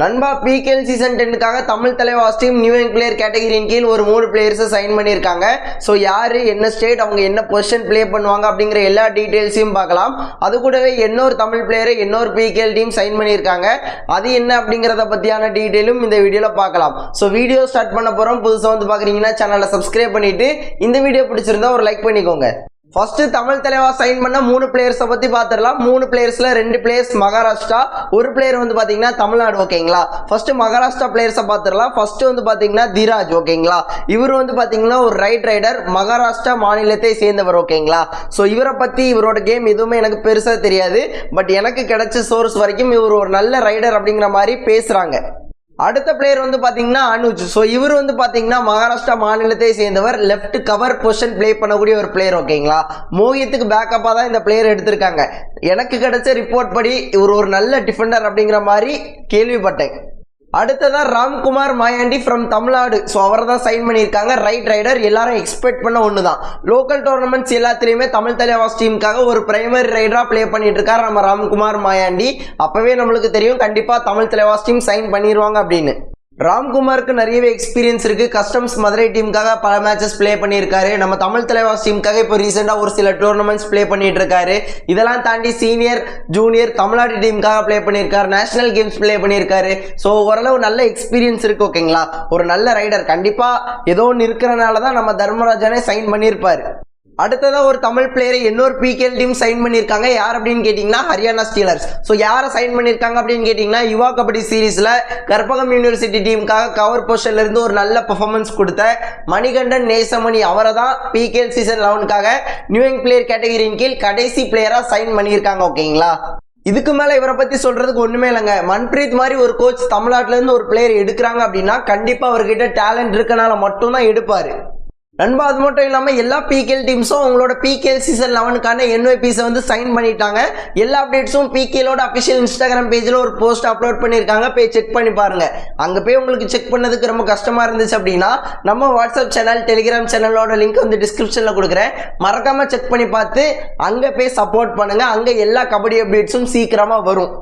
நண்பா PKL season டென்னுக்காக Tamil Thalaivas team new young player கேட்டகிரியின் கீழ் ஒரு மூணு பிளேயர்ஸை சைன் பண்ணியிருக்காங்க. ஸோ யார் என்ன ஸ்டேட் அவங்க என்ன பொசிஷன் ப்ளே பண்ணுவாங்க அப்படிங்கிற எல்லா டீட்டெயில்ஸையும் பார்க்கலாம். அது கூடவே இன்னொரு தமிழ் பிளேயரை இன்னொரு பிகேஎல் டீம் சைன் பண்ணியிருக்காங்க. அது என்ன அப்படிங்கிறத பற்றியான டீட்டெயிலும் இந்த வீடியோவில் பார்க்கலாம். ஸோ வீடியோ ஸ்டார்ட் பண்ண போகிறோம் புதுசாக வந்து பார்க்குறீங்கன்னா சேனலை சப்ஸ்கிரைப் பண்ணிவிட்டு இந்த வீடியோ பிடிச்சிருந்தா ஒரு லைக் பண்ணிக்கோங்க. ஃபர்ஸ்ட் தமிழ் தலைவா சைன் பண்ண மூணு பிளேயர்ஸை பத்தி பாத்துடலாம். மூணு பிளேயர்ஸ்ல ரெண்டு பிளேயர்ஸ் மகாராஷ்டிரா ஒரு பிளேயர் வந்து பாத்தீங்கன்னா தமிழ்நாடு ஓகேங்களா? ஃபர்ஸ்ட் மகாராஷ்டிரா பிளேயர்ஸை பாத்துடலாம். ஃபர்ஸ்ட் வந்து பாத்தீங்கன்னா திராஜ் ஓகேங்களா? இவர் வந்து பாத்தீங்கன்னா ஒரு ரைட் ரைடர் மகாராஷ்டிரா மாநிலத்தை சேர்ந்தவர் ஓகேங்களா? ஸோ இவரை பத்தி இவரோட கேம் எதுவுமே எனக்கு பெருசா தெரியாது. பட் எனக்கு கிடைச்ச சோர்ஸ் வரைக்கும் இவர் ஒரு நல்ல ரைடர் அப்படிங்கிற மாதிரி பேசுறாங்க. அடுத்த பிளேயர் வந்து பார்த்தீங்கன்னா அனுஜ். ஸோ இவர் வந்து பார்த்தீங்கன்னா மகாராஷ்டிரா மாநிலத்தை சேர்ந்தவர். லெஃப்ட் கவர் பொசிஷன் ப்ளே பண்ணக்கூடிய ஒரு பிளேயர் ஓகேங்களா மோகித்துக்கு பேக்கப்பாக தான் இந்த பிளேயர் எடுத்திருக்காங்க. எனக்கு கிடைச்ச ரிப்போர்ட் படி இவர் ஒரு நல்ல டிஃபெண்டர் அப்படிங்கிற மாதிரி கேள்விப்பட்டேன். அடுத்ததான் ராம்குமார் மாயாண்டி ஃப்ரம் தமிழ்நாடு. ஸோ அவர் தான் சைன் பண்ணியிருக்காங்க. ரைட் ரைடர் எல்லாரும் எக்ஸ்பெக்ட் பண்ண ஒன்று தான் லோக்கல் டோர்னமெண்ட்ஸ் எல்லாத்துலேயுமே தமிழ் தலைவாஸ் டீமுக்காக ஒரு பிரைமரி ரைடராக ப்ளே பண்ணிட்டு இருக்காரு நம்ம ராம்குமார் மாயாண்டி. அப்போவே நம்மளுக்கு தெரியும் கண்டிப்பாக தமிழ் தலைவாஸ் டீம் சைன் பண்ணிடுவாங்க அப்படின்னு. ராம்குமாருக்கு நிறையவே எக்ஸ்பீரியன்ஸ் இருக்குது கஸ்டம்ஸ் மதுரை டீமுக்காக பல மேட்சஸ் ப்ளே பண்ணியிருக்காரு. நம்ம தமிழ் தலைவாஸ் டீமுக்காக இப்போ ரீசெண்டாக ஒரு சில டோர்னமெண்ட்ஸ் ப்ளே பண்ணிட்டு இருக்காரு இதெல்லாம் தாண்டி சீனியர் ஜூனியர் தமிழ்நாடு டீமுக்காக ப்ளே பண்ணியிருக்காரு. நேஷனல் கேம்ஸ் ப்ளே பண்ணியிருக்காரு. ஸோ ஓரளவு நல்ல எக்ஸ்பீரியன்ஸ் இருக்குது ஓகேங்களா ஒரு நல்ல ரைடர் கண்டிப்பாக ஏதோ ஒன்று இருக்கிறனால தான் நம்ம தர்மராஜனே சைன் பண்ணியிருப்பார். அடுத்ததாக ஒரு தமிழ் பிளேயரை இன்னொரு பிகேஎல் டீம் சைன் பண்ணியிருக்காங்க. யார் அப்படின்னு கேட்டிங்கன்னா ஹரியானா ஸ்டீலர்ஸ் ஸோ யாரை சைன் பண்ணியிருக்காங்க அப்படின்னு கேட்டிங்கன்னா யுவா கபடி சீரீஸில் கற்பகம் யூனிவர்சிட்டி டீமுக்காக கவர் பொசிஷன்ல இருந்து ஒரு நல்ல பெர்ஃபார்மன்ஸ் கொடுத்த மணிகண்டன் நேசமணி அவரை தான் பிகேஎல் சீசன் லெவனுக்காக நியூ பிளேயர் கேட்டகரியின் கீழ் கடைசி பிளேயராக சைன் பண்ணியிருக்காங்க ஓகேங்களா? இதுக்கு மேலே இவரை பற்றி சொல்கிறதுக்கு ஒன்றுமே இல்லைங்க. மன்பிரீத் மாதிரி ஒரு கோச் தமிழ்நாட்டிலேருந்து ஒரு பிளேயர் எடுக்கிறாங்க அப்படின்னா கண்டிப்பாக அவர்கிட்ட டேலண்ட் இருக்கனால மட்டும்தான் எடுப்பார். நண்பா அது மட்டும் இல்லாமல் எல்லா பிகேஎல் டீம்ஸும் அவங்களோட பிகேஎல் சீசன் லெவனுக்கான என்ஒபிஸை வந்து சைன் பண்ணிட்டாங்க. எல்லா அப்டேட்ஸும் பிகேலோட அஃபிஷியல் இன்ஸ்டாகிராம் பேஜில் ஒரு போஸ்ட் அப்லோட் பண்ணியிருக்காங்க. போய் செக் பண்ணி பாருங்க. அங்கே போய் உங்களுக்கு செக் பண்ணதுக்கு ரொம்ப கஷ்டமாக இருந்துச்சு அப்படின்னா நம்ம வாட்ஸ்அப் சேனல் டெலிகிராம் சேனலோட லிங்க் வந்து டிஸ்கிரிப்ஷனில் கொடுக்குறேன். மறக்காமல் செக் பண்ணி பார்த்து அங்கே போய் சப்போர்ட் பண்ணுங்கள் அங்கே எல்லா கபடி அப்டேட்ஸும் சீக்கிரமாக வரும்.